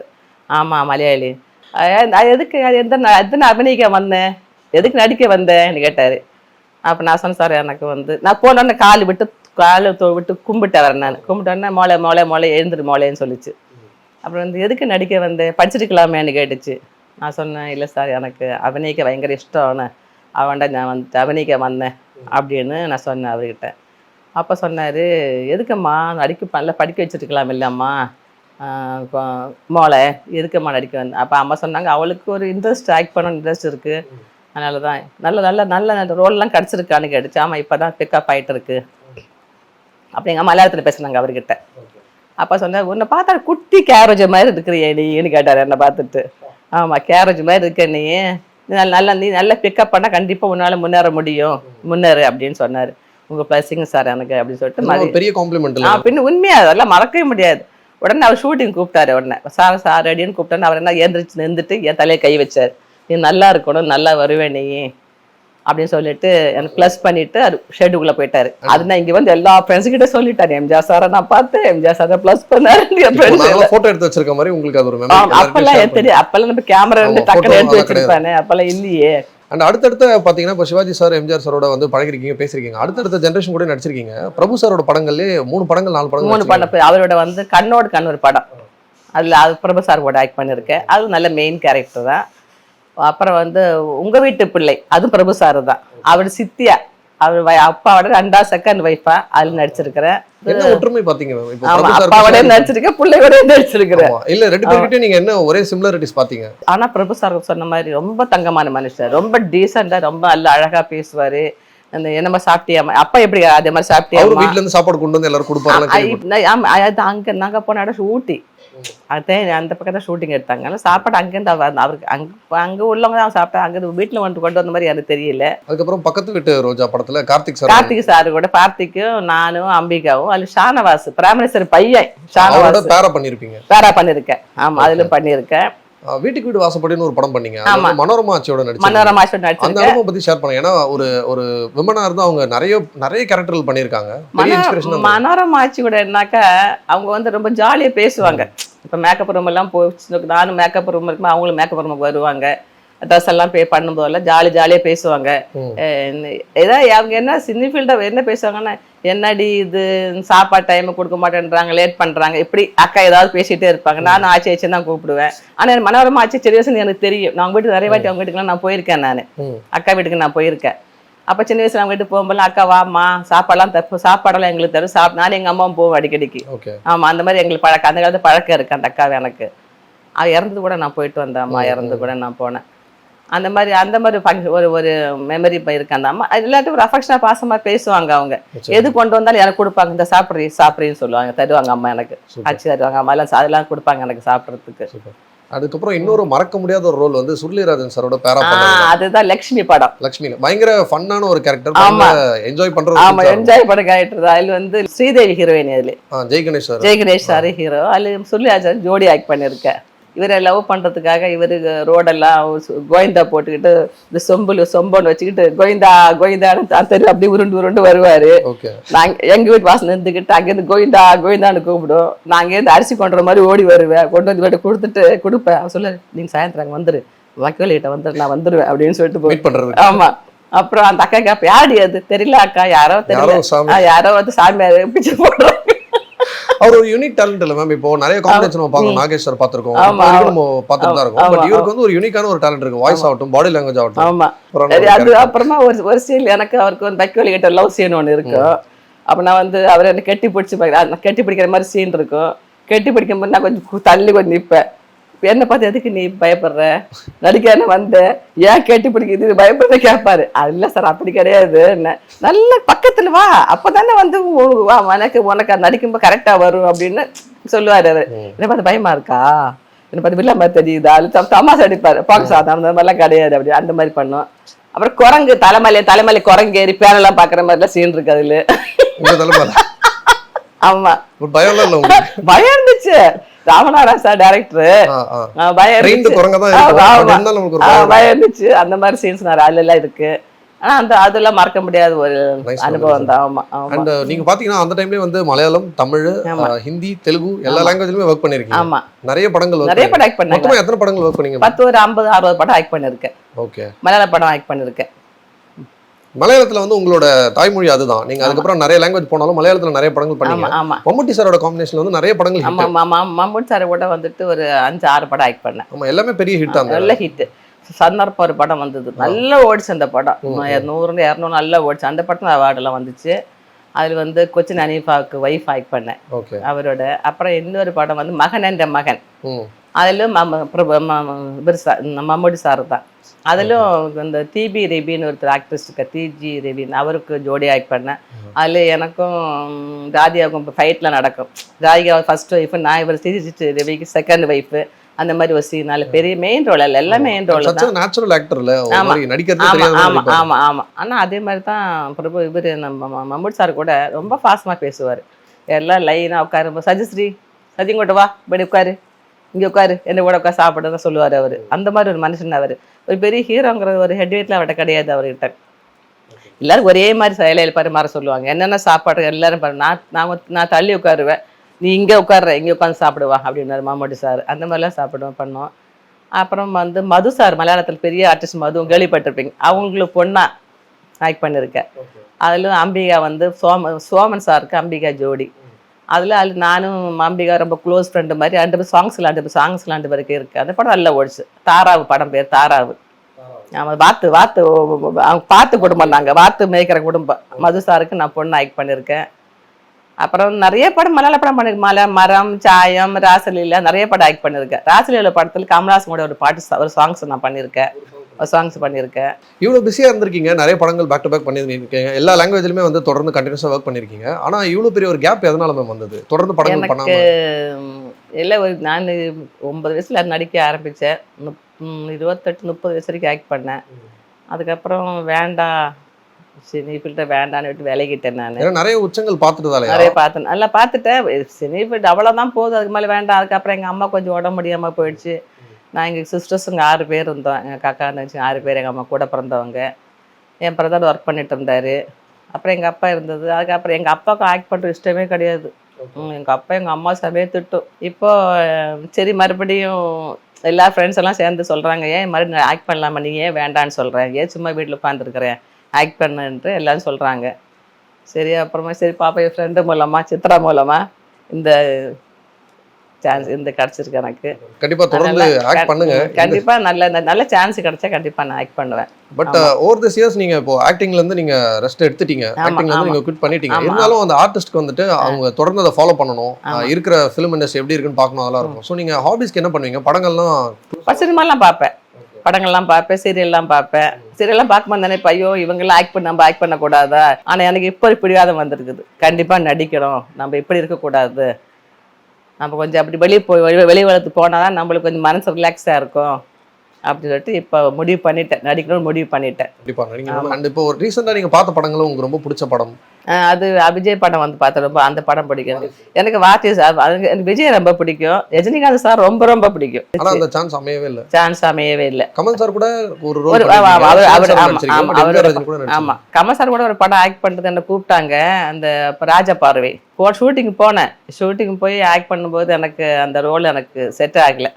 ஆமாம் மலையாளி. நான் எதுக்கு எந்த எத்தனை அபிநயிக்க வந்தேன் எதுக்கு நடிக்க வந்தேன்னு கேட்டார். அப்போ நான் சொன்னேன் சார் எனக்கு வந்து நான் போனோடனே கால் விட்டு காலை தோ விட்டு கும்பிட்டேன் வரேன் நான். கும்பிட்டோன்னே மோளை மோளை மோளை எழுந்துரு மோளைன்னு சொல்லிச்சு. அப்புறம் வந்து எதுக்கு நடிக்க வந்தேன் படிச்சிருக்கலாமேன்னு கேட்டுச்சு. நான் சொன்னேன் இல்லை சார் எனக்கு அபிநயிக்க பயங்கர இஷ்டம்னு அவன்டா நான் வந்து அபிநயிக்க வந்தேன். அப்படின்னு நான் சொன்னேன் அவர்கிட்ட. அப்போ சொன்னார் எதுக்கம்மா நடிக்க நல்லா படிக்க வச்சிருக்கலாம் இல்லைம்மா. மோளை எதுக்கம்மா நடிக்க வந்து அப்போ அம்மா சொன்னாங்க அவளுக்கு ஒரு இன்ட்ரெஸ்ட் ஆக்ட் பண்ண இன்ட்ரெஸ்ட் இருக்குது அதனால தான் நல்ல நல்ல நல்ல நல்ல ரோல்லாம் கிடச்சிருக்கான்னு கேட்டுச்சு. ஆமாம் இப்போ தான் பிக்கப் ஆகிட்டு இருக்கு. அப்படி எங்கள் மலையாளத்தில் பேசுனாங்க அவர்கிட்ட. அப்போ சொன்னார் உன்னை பார்த்தா குட்டி கேரேஜ் மாதிரி இருக்கிறியே நீன்னு கேட்டார் என்னை பார்த்துட்டு. ஆமாம் கேரேஜ் மாதிரி இருக்க நீ. நல்ல நல்லா நீ நல்லா பிக்கப் பண்ணால் கண்டிப்பாக உன்னால் முன்னேற முடியும். முன்னேறு அப்படின்னு சொன்னார். உங்கள் ப்ளஸிங் சார் எனக்கு அப்படின்னு சொல்லிட்டு பெரிய காம்ப்ளிமெண்ட் பின்ன உண்மையா அதெல்லாம் மறக்கவே முடியாது. உடனே அவர் ஷூட்டிங் கூப்பிட்டாரு உடனே. சார் சார் அப்படின்னு கூப்பிட்டாரு அவர் என்ன ஏந்திரிச்சு நின்றுட்டு என் தலையை கை வச்சார். நீ நல்லா இருக்கணும் நல்லா வருவேன் நீ அப்படின்னு சொல்லிட்டு எனக்கு ப்ளஸ் பண்ணிட்டு அது ஷெட்டுக்குள்ள போயிட்டாரு. அது நான் இங்க வந்து எல்லா ஃப்ரெண்ட்ஸ் கிட்ட சொல்லிட்டாரு எம்ஜிஆர் சாரை நான் பார்த்தேன். எம்ஜிஆர் சாரை ப்ளஸ் பண்ணாரு. போட்டோ எடுத்து வச்சிருக்க மாதிரி உங்களுக்கு அது ஒரு அப்பெல்லாம் தெரியும். அப்பெல்லாம் நம்ம கேமரா ஆமா, டக்குனு எடுத்து வச்சிருப்பானே. அப்பெல்லாம் இல்லையே. அண்ட் அடுத்தடுத்த பாத்தீங்கன்னா இப்போ சிவாஜி சார் எம்ஜிஆர் சாரோட வந்து பழகிருக்கீங்க பேசிருக்கீங்க. அடுத்தடுத்த ஜென்ரேஷன் கூட நடிச்சிருக்கீங்க. பிரபு சாரோட படங்கள்லயே மூணு படங்கள் நாலு படங்கள் மூணு படம். அவரோட வந்து கண்ணோடு கண் ஒரு படம். அதுல அது பிரபு சார் கூட ஆக்ட் பண்ணியிருக்கேன் அது நல்ல மெயின் கேரக்டர் தான். அப்புறம் வந்து உங்க வீட்டு பிள்ளை அது பிரபு சார் தான் அவர் சித்தியா. அவர் அப்பாவோட ரெண்டா செகண்ட் ஒய்ஃபா அதுல நடிச்சிருக்கிறேன். ஒற்றுமை பாத்தீங்க அப்பாவோட நடிச்சிருக்கேன் பிள்ளையோட நடிச்சிருக்கிறேன். இல்ல ரெண்டு பேர்கிட்டயும் நீங்க என்ன ஒரே சிமிலாரிட்டிஸ் பாத்தீங்க ஆனா பிரபு சார் சொன்ன மாதிரி ரொம்ப தங்கமான மனுஷன். ரொம்ப டீசெண்டா ரொம்ப நல்ல அழகா பேசுவாரு. அந்த என்னமா சாப்பிட்டியாமா அப்பா எப்படி அதே மாதிரி அவரு சாப்பிட்டியாமா வீட்ல இருந்து சாப்பாடு கொண்டு வந்து எல்லாரும் கொடுப்பாங்க அங்க நாங்க போன இடம் ஊட்டி. அதே அந்த பக்கத்துல ஷூட்டிங் எடுத்தாங்க. ஆனா சாப்பாடு அங்கேருந்து அவர் அவருக்கு அங்க அங்க உள்ளவங்க தான் சாப்பிட்டா அங்க வீட்டுல வந்து கொண்டு வந்த மாதிரி எனக்கு தெரியல. அதுக்கப்புறம் பக்கத்து வீட்டு ரோஜா படத்துல கார்த்திக் சார். கார்த்திக் சார் கூட கார்த்திக்கும் நானும் அம்பிகாவும் அது ஷானவாஸ் பிராமணேஸ்வர் பையன் ஷானவாஸ். பேரா பண்ணிருப்பீங்க. வேற பண்ணிருக்கேன். ஆமா அதுல பண்ணிருக்கேன். ஆஹ் வீட்டுக்கு வீடு வாசப்படின்னு ஒரு படம் பண்ணீங்க. மனோரமா ஆட்சியோட நடிச்சு அந்த அனுபவம் பத்தி ஷேர் பண்ணுங்க. ஏன்னா ஒரு ஒரு விமனா இருந்தா அவங்க நிறைய நிறைய கேரக்டர்கள் இன்ஸ்பிரேஷன் மனோரமா ஆட்சி கூட என்னக்கா அவங்க வந்து ரொம்ப ஜாலியா பேசுவாங்க. இப்ப மேக்கப் ரூம் எல்லாம் போய் நானும் மேக்கப் ரூம் இருக்கும்போது அவங்களும் மேக்கப் ரூமுக்கு வருவாங்க. ட்ரெஸ் எல்லாம் பே பண்ணும்போதெல்லாம் ஜாலி ஜாலியா பேசுவாங்க. ஏதாவது அவங்க என்ன சின்னிஃபீல்டா என்ன பேசுவாங்கன்னா என்னடி இது? சாப்பாடு டைம் கொடுக்க மாட்டேன்றாங்க லேட் பண்றாங்க. இப்படி அக்கா ஏதாவது பேசிட்டே இருப்பாங்க. நானும் ஆச்சி ஆச்சி தான் கூப்பிடுவேன். ஆனா எனக்கு மனோரமா ஆச்சி சின்ன வயசுல எனக்கு தெரியும். நான் வீட்டுக்கு நிறைய வாட்டி அவங்க வீட்டுக்குலாம் நான் போயிருக்கேன் நான். அக்கா வீட்டுக்கு நான் போயிருக்கேன். அப்ப சின்ன வயசுல அவங்க வீட்டுக்கு போகும்போது அக்கா வாம்மா சாப்பாடுலாம் தப்பு சாப்பாடெல்லாம் எங்களுக்கு தரும் சாப் நானும் எங்க அம்மாவும் போவோம் அடிக்கடிக்கு. ஓகே. ஆமா அந்த மாதிரி எங்களுக்கு பழக்கம். அந்த காலத்து பழக்கம் இருக்கு அந்த அக்காவை எனக்கு. அவ இறந்து கூட நான் போயிட்டு வந்தேன் அம்மா. இறந்து கூட நான் போனேன். அந்த மாதிரி அந்த மாதிரி ஒரு ஒரு மெமரி இருக்கு அந்த அம்மா. எல்லாத்தையும் ஒரு அஃபெக்ஷனா பாசமா பேசுவாங்க அவங்க. எது கொண்டு வந்தாலும் எனக்கு கொடுப்பாங்க. இந்த சாப்பிட்றீ சாப்பிட்றீன்னு சொல்லுவாங்க. தருவாங்க அம்மா எனக்கு. ஆச்சி தருவாங்க அம்மா. எல்லாம் அதெல்லாம் கொடுப்பாங்க எனக்கு சாப்பிட்றதுக்கு. அதுக்கப்புறம் இன்னொரு மறக்க முடியாத ஒரு ரோல் வந்து சுருளிராஜன் சாரோட பேரா அதுதான் லக்ஷ்மி படம். லக்ஷ்மி பயங்கர ஃபன்னான ஒரு கேரக்டர் ஆமா. என்ஜாய் பண்றது ஆமா என்ஜாய் பண்ண கேரக்டர் அதுல வந்து ஸ்ரீதேவி ஹீரோயின் அதுல. Jai Ganesh sir? Jai Ganesh sir hero அதுல சொல்லியாச்சான் ஜோடி ஆக்ட் பண்ணியிருக்கேன் இவரை லவ் பண்றதுக்காக இவரு ரோடெல்லாம் கோவிந்தா போட்டுக்கிட்டு இந்த சொம்புல சொம்பொன்னு வச்சுக்கிட்டு கோவிந்தா கோவிந்தான்னு தெரு அப்படியே உருண்டு உருண்டு வருவாரு. ஓகே நாங்க எங்க வீட்டு வாசல் நின்றுக்கிட்டு அங்கேருந்து கோவிந்தா கோவிந்தான்னு கூப்பிடும். நான் அங்கேருந்து அரிசி கொண்டுற மாதிரி ஓடி வருவேன். கொண்டு வந்து வீட்டை கொடுத்துட்டு கொடுப்பேன். அவன் சொல்ல நீங்க சாயந்தரம் அங்க வந்துரு. வக்கீல் கிட்ட வந்துரு. நான் வந்துருவேன். அப்படின்னு சொல்லிட்டு போ மீட் பண்றது ஆமா. அப்புறம் அந்த அக்கா கேப்ப யாரு அது? தெரியல அக்கா. யாரோ தெரியல. யாரோ வந்து சாமியார் பிச்சை போடுறாங்க அவர் ஒரு யூனிக் டேலண்ட் இல்ல மேம் இப்போ நிறைய காம்பினேஷன் நம்ம பார்க்கணும் நாகேஷ் சார் பார்த்திருக்கோம். நம்ம பார்த்துட்டு தான் இருக்கோம். பட் இவருக்கு வந்து ஒரு யூனிக்கான ஒரு டேலண்ட் இருக்கு. வாய்ஸ் ஆகட்டும் பாடி லாங்குவேஜ் ஆகட்டும். ஆமா. அப்புறம் சரி, ஒரு அது. அப்புறமா ஒரு ஒரு சீன் எனக்கு அவருக்கு வந்து வைக்கோலி கிட்ட லவ் சீன் ஒன்று இருக்கும் அப்ப நான் வந்து அவர் என்ன கெட்டி பிடிச்சி கெட்டி பிடிக்கிற மாதிரி சீன் இருக்கும். கெட்டி பிடிக்கும் போது நான் கொஞ்சம் தள்ளி கொஞ்சம் நிற்பேன் என்ன பார்த்து எதுக்கு நீ பயப்படுற? நடிக்கான வந்த ஏன் கெட்டி பிடிக்குது பயப்படுற கேட்பாரு அது இல்ல சார் அப்படி கிடையாது. நல்ல பக்கத்துல வா அப்பதானே வந்து வா, உனக்கு உனக்கு நடிக்கும்போது கரெக்டா வரும் அப்படின்னு சொல்லுவாரு அவரு. என்ன பார்த்து பயமா இருக்கா? என்ன பார்த்து வில்ல மாதிரி தெரியுதா? தமாசா அடிப்பாரு. பாக்க சாதம் அந்த மாதிரிலாம் கிடையாது அப்படி அந்த மாதிரி பண்ணும் அப்புறம் குரங்கு தலைமலை தலைமலை குரங்கு ஏறி பேனெல்லாம் பாக்குற மாதிரிலாம் சீன் இருக்கு அதுல. ஆமா. உங்களுக்கு? பயம் இருந்துச்சு. Ramanathan sir director. பயம் இருந்துச்சு. இருந்துச்சு. அந்த மாதிரி சீன்ஸ் நிறைய அதுல எல்லாம் இருக்கு. ஆனா அந்த அதெல்லாம் மறக்க முடியாத ஒரு அனுபவம் தான். ஆமா அண்ட் நீங்க பாத்தீங்கன்னா அந்த டைம்லயே வந்து மலையாளம் தமிழ் ஹிந்தி தெலுங்கு எல்லா. லாங்குவேஜ்லயுமே ஒர்க் பண்ணிருக்கீங்க. ஆமா. நிறைய படங்கள் நிறைய. படம் ஆக்ட் பண்ணாங்க. மொத்தமா எத்தனை படங்கள் ஒர்க் பண்ணீங்க? பத்து ஒரு ஐம்பது அறுபது படம் ஆக்ட் பண்ணிருக்கேன். ஓகே மலையாள படம் ஆக்ட் பண்ணிருக்கேன். மலையாளத்துல வந்து உங்களோட தாய்மொழி அதுதான். நீங்க அதுக்கப்புறம் நிறைய லாங்குவேஜ் போனாலும் மலையாளத்துல நிறைய படங்கள் பண்ணீங்க. மம்முட்டி சாரோட காம்பினேஷன்ல வந்து நிறைய படங்கள் ஆமா ஹிட் ஆமா. மம்மூட் சார் கூட வந்துட்டு ஒரு அஞ்சு ஆறு படம் ஆக்ட் பண்ணேன். ஆமா எல்லாமே பெரிய ஹிட் அந்த நல்ல ஹிட் சந்தர்ப்பம் ஒரு படம் வந்தது. நல்ல ஓடிச்சு அந்த படம். நூறு இரநூறு நல்லா ஓடிச்சு. அந்த படத்துல அவார்டெல்லாம் வந்துச்சு. அதில் வந்து கொச்சின் அனீஃபாவுக்கு ஒய்ஃப் ஆக்ட் பண்ணேன். ஓகே. அவரோட. அப்புறம் இன்னொரு படம் வந்து மகன் என்ற மகன். அதிலும் மம்முடி சார் தான். அதிலும் இந்த டிபி ரெபின்னு ஒருத்தர் ஆக்ட்ரஸ் இருக்க டிஜி ரெபின்னு அவருக்கு ஜோடி ஆக்ட் பண்ணேன். அதில் எனக்கும் ராதிகாவுக்கும் ஃபைட்டில் நடக்கும். ராதிகா ஃபர்ஸ்ட் ஒய்ஃபு நான் இவர் டிஜி ரெபிக்கு செகண்ட் ஒய்ஃபு அந்த மாதிரி ஒரு சீன் பெரிய மெயின் ரோல் இல்லை எல்லாம் மெயின் ரோல் தான். நேச்சுரல் ஆக்டர் இல்ல. ஒரு ஆமா. ஆமா ஆமா இருப்பாரு. ஆமா ஆமா. ஆனா அதே மாதிரி தான் பிரபு இவர் நம்ம மம்முட் சார் கூட ரொம்ப ஃபாஸ்டமா பேசுவார். எல்லாம் லைனா உட்காரு சஜஸ்ரீ சஜிங்கோட்ட வா இப்படி உட்காரு. இங்க உட்காரு என்ன கூட உட்கார் சாப்பிடுன்னு சொல்லுவாரு அவரு. அந்த மாதிரி ஒரு மனுஷன் அவரு. ஒரு பெரிய ஹீரோங்கிற ஒரு ஹெட் வெயிட்ல அவர்கிட்ட கிடையாது அவர்கிட்ட. எல்லாரும் ஒரே மாதிரி செயலையில் பரிமாற சொல்லுவாங்க. என்னென்ன சாப்பாடு எல்லாரும் நான் நான் நான் தள்ளி உட்காருவேன். நீ இங்க உட்கார்ற இங்க உட்காந்து சாப்பிடுவா அப்படின்னாரு மாமோடி சார் அந்த மாதிரிலாம் சாப்பிடுவோம் பண்ணோம் அப்புறம் வந்து மது சார் மலையாளத்தில் பெரிய ஆர்டிஸ்ட் மது கேள்விப்பட்டிருப்பீங்க. அவங்களுக்கு பொண்ணா ஆக்ட் பண்ணியிருக்கேன் அதில் அம்பிகா வந்து சோம சோமன் சாருக்கு அம்பிகா ஜோடி. அதில் அதில் நானும் அம்பிகா ரொம்ப க்ளோஸ் ஃப்ரெண்டு மாதிரி ரெண்டு பேர் சாங்ஸ் ரெண்டு பேர் சாங்ஸ் ரெண்டு பேருக்கு இருக்கு. அந்த படம் நல்லா ஓடிச்சு. தாராவு படம் பேர் தாராவு. ஆமாம் வாத்து வாத்து அவங்க பார்த்து குடும்பம் நாங்கள் வாத்து மேய்க்கிற குடும்பம். மது சாருக்கு நான் பொண்ணு ஆக்ட் பண்ணியிருக்கேன் அப்புறம் நிறைய படம் மலையாள படம் பண்ணிருக்கேன் மலை மரம் சாயம் ராசலீலா நிறைய படம் ஆக்ட் பண்ணியிருக்கேன் ராசலீல படத்தில் கமல்ஹாசன் கூட ஒரு பாட்டு ஒரு சாங்ஸ் நான் பண்ணியிருக்கேன் ஒரு சாங்ஸ் பண்ணியிருக்கேன் இவ்வளோ பிஸியாக இருந்திருக்கீங்க. நிறைய படங்கள் பேக் டு பேக் பண்ணியிருக்கீங்க எல்லா லாங்குவேஜ்லையுமே வந்து தொடர்ந்து கண்டினியூஸாக ஒர்க் பண்ணியிருக்கீங்க ஆனால் இவ்வளோ பெரிய ஒரு கேப் எதனால மேம் வந்தது? தொடர்ந்து படங்கள் எனக்கு இல்லை ஒரு நான் ஒன்பது வயசுல நடிக்க ஆரம்பித்தேன் இருபத்தெட்டு முப்பது வயசு வரைக்கும் ஆக்ட் பண்ணேன். அதுக்கப்புறம் வேண்டாம். சினி ஃபீல்ட வேண்டான்னு விட்டு விலகிட்டேன் நான் நிறைய உச்சங்கள் பார்த்துட்டு நிறைய பார்த்தேன். நல்லா பார்த்துட்டேன். சினி ஃபீல்டு அவ்வளோதான் போதும். அதுக்கு மேலே வேண்டாம். அதுக்கப்புறம் எங்கள் அம்மா கொஞ்சம் உடம்பு முடியாமல் போயிடுச்சு. நான் எங்கள் சிஸ்டர்ஸுங்க ஆறு பேர் இருந்தோம். எங்கள் காக்கா நினச்சி ஆறு பேர் எங்கள் அம்மா கூட பிறந்தவங்க. என் பிரதர் ஒர்க் பண்ணிட்டு இருந்தார். அப்புறம் எங்கள் அப்பா இருந்தது. அதுக்கப்புறம் எங்கள் அப்பாவுக்கு ஆக்ட் பண்ணுற இஷ்டமே கிடையாது. எங்கள் அப்பா எங்கள் அம்மா சமைய திட்டும் இப்போ சரி மறுபடியும் எல்லா ஃப்ரெண்ட்ஸ் எல்லாம் சேர்ந்து சொல்கிறாங்க ஏன் மறுபடியும் ஆக்ட் பண்ணலாமா? நீ ஏன் வேண்டான்னு சொல்கிறேன் ஏன் சும்மா வீட்டில் உட்காந்துருக்குறேன் ஆக்ட் பண்ணுன்ட்டு எல்லாரும் சொல்கிறாங்க சரி அப்புறமா சரி பாப்பா என் ஃப்ரெண்டு மூலமா சித்ரா மூலமா இந்த சான்ஸ் இந்த கிடச்சிருக்கு எனக்கு. கண்டிப்பாக தொடர்ந்து ஆக்ட் பண்ணுங்க. ம், கண்டிப்பா நல்ல நல்ல சான்ஸ் கிடைச்சா கண்டிப்பா நான் ஆக்ட் பண்ணுவேன். பட் ஓவர் திஸ் இயர்ஸ் நீங்க இப்போ ஆக்டிங்ல இருந்து நீங்க ரெஸ்ட் எடுத்துட்டீங்க. ஆமா, ஆக்டிங்ல இருந்து ஆமா. நீங்க குவிட் பண்ணிட்டீங்க. இருந்தாலும் அந்த ஆர்டிஸ்ட்க்கு வந்துட்டு அவங்க தொடர்ந்து அதை ஃபாலோ பண்ணணும். இருக்கிற ஃபிலிம் இண்டஸ்ட்ரி எப்படி இருக்குன்னு பார்க்கணும் அதெல்லாம் இருக்கும். ஸோ நீங்க ஹாபிஸ்க்கு என்ன பண்ணுவீங்க? படங்கள்லாம் பட் சினிமாலாம் பார்ப்பேன். படங்கள்லாம் பார்ப்பேன் சீரியல்லாம் பார்ப்பேன். சீரியல்லாம் பார்க்கும்போது தானே ஐயோ இவங்கெல்லாம் ஆக்ட் பண்ண நம்ம ஆக்ட் பண்ணக்கூடாதா? ஆனால் எனக்கு இப்போ பிடிவாதம் வந்திருக்குது. கண்டிப்பாக நடிக்கணும் நம்ம இப்படி இருக்கக்கூடாது. நம்ம கொஞ்சம் அப்படி வெளியே போய் வெளி வளர்த்து போனால் தான் நம்மளுக்கு கொஞ்சம் மனசு ரிலாக்ஸாக இருக்கும். அப்படின்னு சொல்லிட்டு இப்போ முடிவு பண்ணிட்டேன். நடிக்கணும்னு முடிவு பண்ணிட்டேன். கண்டிப்பாக அண்ட் இப்போ ஒரு ரீசெண்டாக நீங்கள் பார்த்த படங்களும் உங்களுக்கு ரொம்ப பிடிச்ச படம். அது விஜய் படம் வந்து பார்த்தேன் ரொம்ப அந்த படம் பிடிக்கும். எனக்கு வாத்தி சார் எனக்கு விஜய் ரொம்ப பிடிக்கும். ரஜினிகாந்த் சார் ரொம்ப ரொம்ப பிடிக்கும். அந்த சான்ஸ் அமையவே இல்லை. சான்ஸ் அமையவே இல்லை. கமல் சார் கூட ஒரு அவர் ஆமா கமல் சார் கூட ஒரு படம் ஆக்ட் பண்றது என்ன கூப்பிட்டாங்க. அந்த ராஜா பார்வை. ஷூட்டிங் போனேன். ஷூட்டிங் போய் ஆக்ட் பண்ணும்போது எனக்கு அந்த ரோல் எனக்கு செட் ஆகல.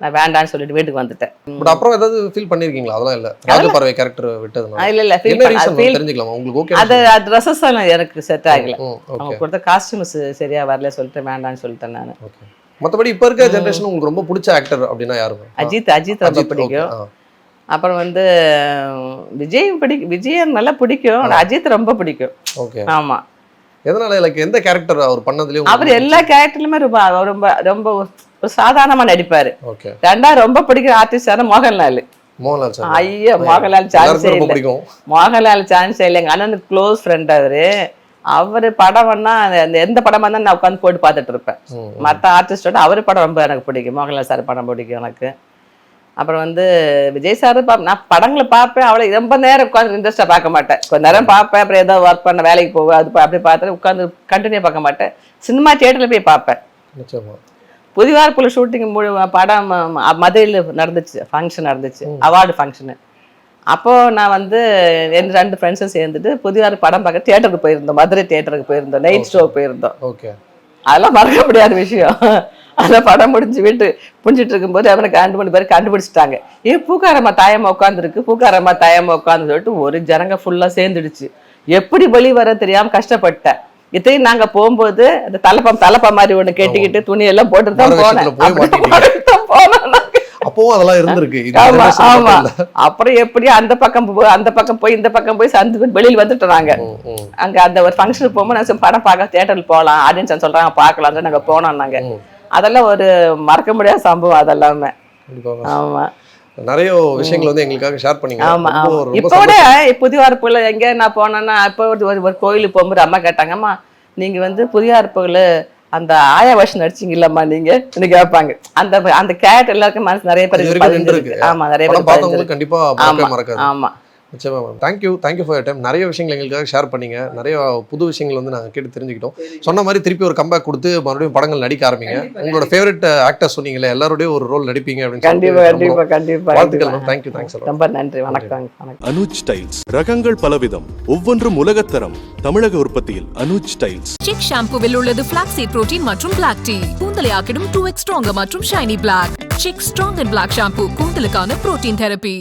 நான் வேண்டான்னு சொல்லிட்டு வீட்டுக்கு வந்துட்டேன். பட் அப்புறம் ஏதாவது ஃபீல் பண்ணிருக்கீங்களா? அதெல்லாம் இல்ல. ராஜபார்வை கேரக்டர் விட்டதுனால ஆஹ் இல்ல இல்ல ஃபீல் தெரிஞ்சுக்கலாமா? உங்களுக்கு ஓகே அது ட்ரெஸ்ஸஸ் எல்லாம் எனக்கு செட் ஆகல. அவங்க ஓகே கொடுத்த காஸ்டியூம்ஸ் சரியா வரல சொல்லிட்டு வேண்டான்னு சொல்லிட்டேன் நான். மத்தபடி இப்ப இருக்க ஜெனரேஷன் உங்களுக்கு ரொம்ப பிடிச்ச ஆக்டர் அப்படின்னா யாருங்க அஜித் அஜித் ரொம்ப பிடிக்கும். அப்புறம் வந்து விஜய் பிடிக்கும் விஜய் நல்லா பிடிக்கும். அஜித் ரொம்ப பிடிக்கும். ஓகே ஆமா. எதனால லைக் எந்த கேரக்டர் அவர் பண்ணதுலயும் அவர் எல்லா கேரக்டர்லயுமே ரொம்ப ரொம்ப ரொம்ப ஒரு சாதாரணமா நடிப்பாரு. ரெண்டாவது ரொம்ப பிடிக்கிற ஆர்டிஸ்ட் மோகன்லால். ஐயோ மோகன்லால் சான்ஸே இல்லை. மோகன்லால் சான்ஸே இல்லை. எங்க அண்ணனுக்கு க்ளோஸ் ஃப்ரெண்ட் அவரு. அவரு படம் வேணா அந்த எந்த படம் வந்தா நான் உட்காந்து போட்டு பார்த்துட்டு இருப்பேன். மற்ற ஆர்டிஸ்டோட அவர் படம் ரொம்ப எனக்கு பிடிக்கும். மோகன்லால் சார் படம் பிடிக்கும் எனக்கு. அப்புறம் வந்து விஜய் சார் நான் படங்களை பார்ப்பேன். அவ்வளோ ரொம்ப நேரம் உட்காந்து இன்ட்ரெஸ்டாக பார்க்க மாட்டேன். கொஞ்ச நேரம் பார்ப்பேன். அப்புறம் ஏதோ ஒர்க் பண்ண வேலைக்கு போவேன். அது அப்படி பார்த்துட்டு உட்காந்து கண்டினியூ பார்க்க மாட்டேன். சினிமா தியேட்டரில் போய் பார்ப்பேன். புதிவார்ப்புல ஷூட்டிங் படம் மதுரையில் நடந்துச்சு ஃபங்க்ஷன் நடந்துச்சு அவார்டு ஃபங்க்ஷனு அப்போ நான் வந்து என் ரெண்டு ஃப்ரெண்ட்ஸும் சேர்ந்துட்டு புதிவார் படம் பார்க்க தியேட்டருக்கு போயிருந்தோம். மதுரை தியேட்டருக்கு போயிருந்தோம். நைட் ஷோ போயிருந்தோம். ஓகே அதெல்லாம் மறக்க முடியாத விஷயம். அந்த படம் முடிஞ்சு வீட்டு புடிச்சிட்டு இருக்கும்போது அவனை ரெண்டு மூணு பேர் கண்டுபிடிச்சிட்டாங்க. ஏ பூக்காரம்மா தாயம்மா உட்காந்துருக்கு பூக்காரம்மா தாயம்மா உட்காந்து சொல்லிட்டு ஒரு ஜனங்க ஃபுல்லா சேர்ந்துடுச்சு. எப்படி வெளி வர தெரியாம கஷ்டப்பட்டேன். இத்தையும் நாங்க போகும்போது அந்த தலைப்பம் தலைப்பா மாதிரி ஒண்ணு கட்டிக்கிட்டு துணி எல்லாம் போட்டுட்டு தான் போனேன் நாங்க. அப்பவும் அதெல்லாம் இருந்திருக்கு. இது ஆமா. அப்புறம் எப்படியும் அந்த பக்கம் அந்த பக்கம் போய் இந்த பக்கம் போய் சந்து வெளியில வந்துட்டோம் நாங்க. அங்க அந்த ஒரு ஃபங்க்ஷனுக்கு போகும்போது நான் படம் பார்க்க தியேட்டருக்கு போகலாம். ஆடியன்ஸ் சொல்றாங்க பார்க்கலாம் நாங்க போனோம் நாங்க. அதெல்லாம் ஒரு மறக்க முடியாத சம்பவம் அதெல்லாமே. ஆமா. நிறைய விஷயங்கள் வந்து எங்களுக்காக ஷேர் பண்ணீங்க. ஆமா இப்போ கூட புதிய வரப்புல எங்க? நான் போனேன்னா இப்போ ஒரு ஒரு- கோயிலுக்கு போகும்போது அம்மா கேட்டாங்க அம்மா நீங்க வந்து புதிய வரப்புல அந்த ஆயா வருஷம் நடிச்சீங்கல்லம்மா நீங்க? கேட்பாங்க. அந்த அந்த கேரக்டர் எல்லாருக்கும் மனசு நிறைய நின்றுருக்கு. ஆமா நிறைய பேர் கண்டிப்பா ஆமா ஆமா. நிச்சயமா ma'am thank you thank you for time நிறைய விஷயங்கள் எங்களுக்காக ஷேர் பண்ணீங்க. நிறைய புது விஷயங்கள் வந்து நாங்கள் கேட்டு தெரிஞ்சுக்கிட்டோம். சொன்ன மாதிரி திருப்பி ஒரு கம்பேக் கொடுத்து மறுபடியும் படங்கள் நடிக்க ஆரம்பிங்க. உங்களோட ஃபேவரட் ஆக்டர் சொன்னீங்களே எல்லாரோடய ஒரு ரோல் நடிப்பீங்க அப்படின்னு கண்டிப்பா சொல்லிட்டு கண்டிப்பா நம்புறோம். கண்டிப்பா வாழ்த்துக்கள் மேம் தேங்க்யூ தேங்க்ஸ் ரொம்ப நன்றி. வணக்கம் அனுஜ் டைல்ஸ் ரகங்கள் பலவிதம். ஒவ்வொன்றும் உலகத்தரம். தமிழக உற்பத்தியில் அனுஜ் டைல்ஸ் சிக் ஷாம்புவில் உள்ளது பிளாக்ஸீட் புரோட்டீன் மற்றும் பிளாக் டீ கூந்தலை ஆக்கிடும் டூ எக்ஸ் ஸ்ட்ராங்கர் மற்றும் shiny black Chik strong and black shampoo கூந்தலுக்கான protein therapy